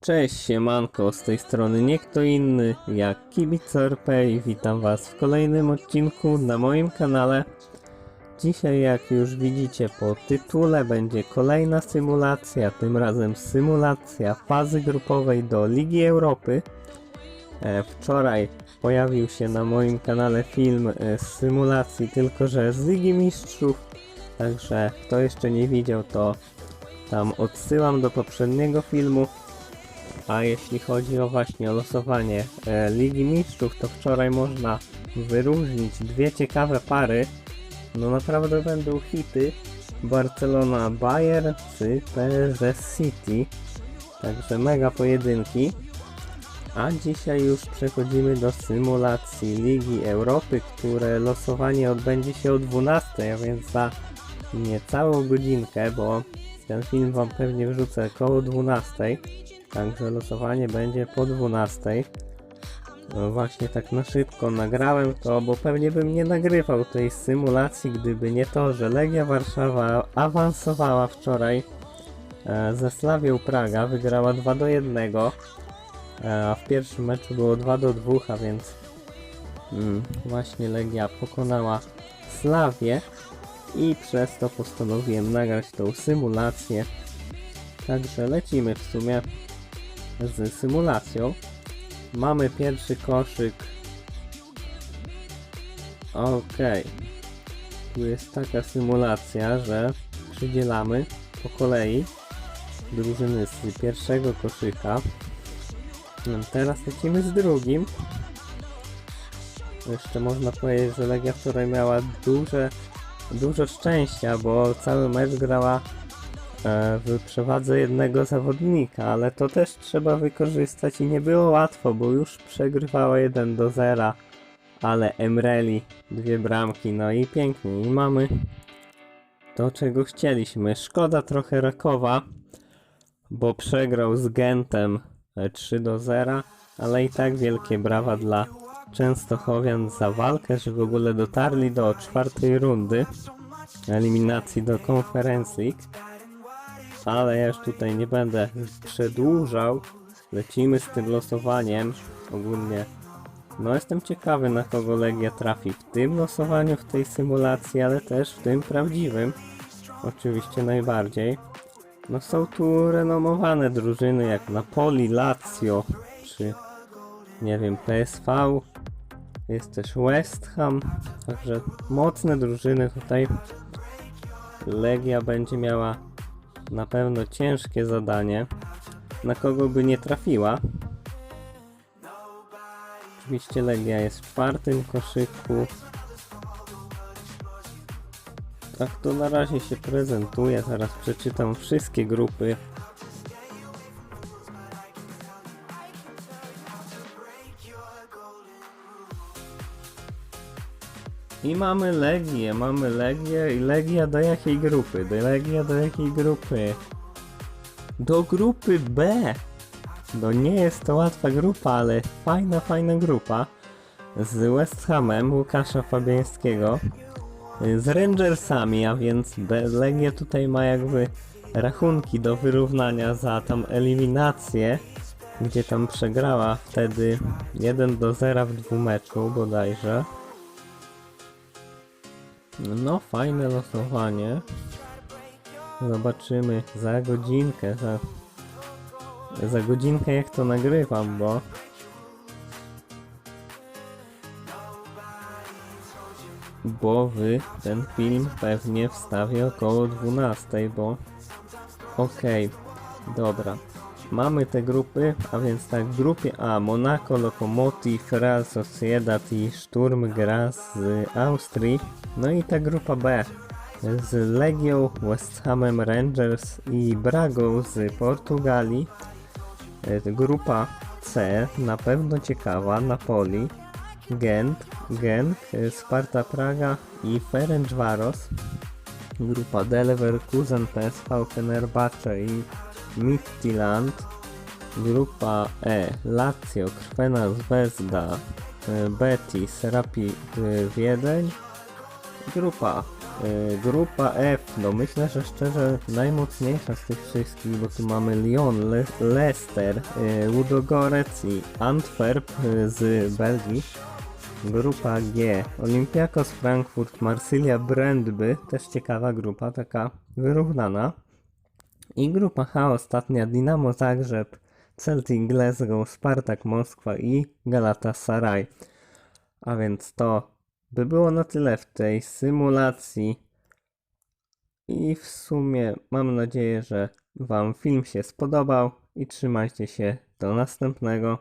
Cześć, siemanko, z tej strony nie kto inny jak Kibic RP i witam was w kolejnym odcinku na moim kanale. Dzisiaj jak już widzicie po tytule będzie kolejna symulacja, tym razem symulacja fazy grupowej do Ligi Europy. E, wczoraj pojawił się na moim kanale film e, z symulacji, tylko że z Ligi Mistrzów, także kto jeszcze nie widział to tam odsyłam do poprzedniego filmu. A jeśli chodzi o właśnie o losowanie e, Ligi Mistrzów, to wczoraj można wyróżnić dwie ciekawe pary. No naprawdę będą hity. Barcelona Bayern czy PSG City. Także mega pojedynki. A dzisiaj już przechodzimy do symulacji Ligi Europy, które losowanie odbędzie się o 12, a więc za niecałą godzinkę, bo ten film wam pewnie wrzucę około 12. Także losowanie będzie po 12. No właśnie tak na szybko nagrałem to, bo pewnie bym nie nagrywał tej symulacji, gdyby nie to, że Legia Warszawa awansowała wczoraj e, ze Slawią Praga, wygrała 2 do 1, e, a w pierwszym meczu było 2 do 2, a więc mm, właśnie Legia pokonała Slawię i przez to postanowiłem nagrać tą symulację. Także lecimy w sumie z symulacją. Mamy pierwszy koszyk. Okej. Tu jest taka symulacja, że przydzielamy po kolei drużyny z pierwszego koszyka. No, Teraz lecimy z drugim. Jeszcze można powiedzieć, że Legia wczoraj miała duże, dużo szczęścia, bo cały mecz grała w przewadze jednego zawodnika, ale to też trzeba wykorzystać i nie było łatwo, bo już przegrywała 1 do 0, ale Emreli dwie bramki, no i pięknie, i mamy to czego chcieliśmy. Szkoda trochę Rakowa, bo przegrał z Gentem e, 3 do 0, ale i tak wielkie brawa dla Częstochowian za walkę, że w ogóle dotarli do czwartej rundy eliminacji do Conference League ale ja już tutaj nie będę przedłużał. Lecimy z tym losowaniem. Ogólnie, no jestem ciekawy na kogo Legia trafi w tym losowaniu, w tej symulacji, ale też w tym prawdziwym. Oczywiście najbardziej. No są tu renomowane drużyny jak Napoli, Lazio, czy nie wiem, PSV. Jest też West Ham, także mocne drużyny tutaj. Legia będzie miała na pewno ciężkie zadanie. Na kogo by nie trafiła. Oczywiście Legia jest w czwartym koszyku. Tak to na razie się prezentuje. Zaraz przeczytam wszystkie grupy. I mamy Legię, mamy Legię i Legia do jakiej grupy? Do Legia do jakiej grupy? Do grupy B! No nie jest to łatwa grupa, ale fajna, fajna grupa. Z West Hamem Łukasza Fabiańskiego. Z Rangersami, a więc Legia tutaj ma jakby rachunki do wyrównania za tam eliminację, gdzie tam przegrała wtedy 1 do 0 w dwumeczu bodajże. No, fajne losowanie. Zobaczymy za godzinkę, za, za godzinkę jak to nagrywam, bo bo wy ten film pewnie wstawię około 12, bo okej, dobra. Mamy te grupy, a więc tak w grupie A Monaco, Lokomotiv, Real Sociedad i Sturm gra z Austrii. No i ta grupa B z Legią, West Hamem Rangers i Bragą z Portugalii. E, Grupa C na pewno ciekawa, Napoli, Gent, Genk, e, Sparta Praga i Ferencvaros. Grupa D Leverkusen, PSV Fenerbahce i Midtjylland. Grupa E Lazio, Krwena Zvezda, e, Betis, Rapid e, Wiedeń. Grupa Yy, grupa F, no myślę, że szczerze najmocniejsza z tych wszystkich, bo tu mamy Lyon, Le Leicester, Ludogorec i Antwerp z Belgii. Grupa G, Olympiakos Frankfurt, Marsylia Brandby, też ciekawa grupa, taka wyrównana. I grupa H ostatnia Dinamo Zagrzeb, Celtic Glasgow, Spartak Moskwa i Galatasaray. A więc to by było na tyle w tej symulacji. I w sumie mam nadzieję, że Wam film się spodobał i trzymajcie się do następnego.